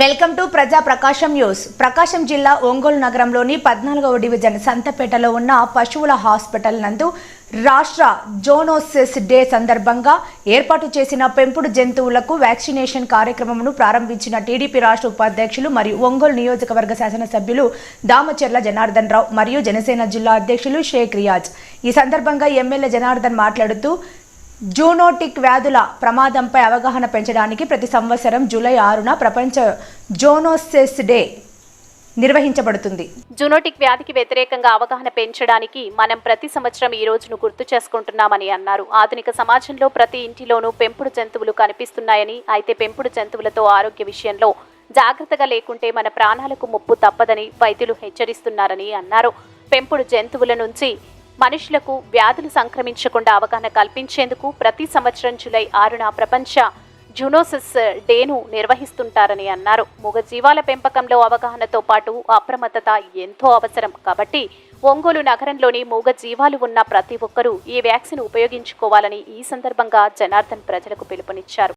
Welcome to ప్రజా ప్రకాశం news. ప్రకాశం జిల్లా ఒంగోలు నగరంలోని పద్నాలుగవ డివిజన్ సంతపేటలో ఉన్న పశువుల హాస్పిటల్ నందు రాష్ట్ర జోనోసిస్ డే సందర్భంగా ఏర్పాటు చేసిన పెంపుడు జంతువులకు వ్యాక్సినేషన్ కార్యక్రమమును ప్రారంభించిన టీడీపీ రాష్ట్ర ఉపాధ్యక్షులు మరియు ఒంగోలు నియోజకవర్గ శాసనసభ్యులు దామచర్ల జనార్దన్ రావు మరియు జనసేన జిల్లా అధ్యక్షులు షేక్ రియాజ్. ఈ సందర్భంగా ఎమ్మెల్యే జనార్దన్ మాట్లాడుతూ జూనోటిక్ వ్యాధుల ప్రమాదంపై అవగాహన పెంచడానికి ప్రతి సంవత్సరం జూలై ఆరున ప్రపంచ జోనోసెస్ డే నిర్వహించబడుతుంది. జూనోటిక్ వ్యాధికి వ్యతిరేకంగా అవగాహన పెంచడానికి మనం ప్రతి సంవత్సరం ఈ రోజును గుర్తు చేసుకుంటున్నామని అన్నారు. ఆధునిక సమాజంలో ప్రతి ఇంటిలోనూ పెంపుడు జంతువులు కనిపిస్తున్నాయని అయితే పెంపుడు జంతువులతో ఆరోగ్య విషయంలో జాగ్రత్తగా లేకుంటే మన ప్రాణాలకు ముప్పు తప్పదని వైద్యులు హెచ్చరిస్తున్నారని అన్నారు. పెంపుడు జంతువుల నుంచి మనుషులకు వ్యాధులు సంక్రమించకుండా అవగాహన కల్పించేందుకు ప్రతి సంవత్సరం జూలై ఆరున ప్రపంచ జునోసిస్ డేను నిర్వహిస్తుంటారని అన్నారు. మూగ జీవాల పెంపకంలో అవగాహనతో పాటు అప్రమత్తత ఎంతో అవసరం. కాబట్టి ఒంగోలు నగరంలోని మూగ జీవాలు ఉన్న ప్రతి ఒక్కరూ ఈ వ్యాక్సిన్ ఉపయోగించుకోవాలని ఈ సందర్భంగా జనార్దన్ ప్రజలకు పిలుపునిచ్చారు.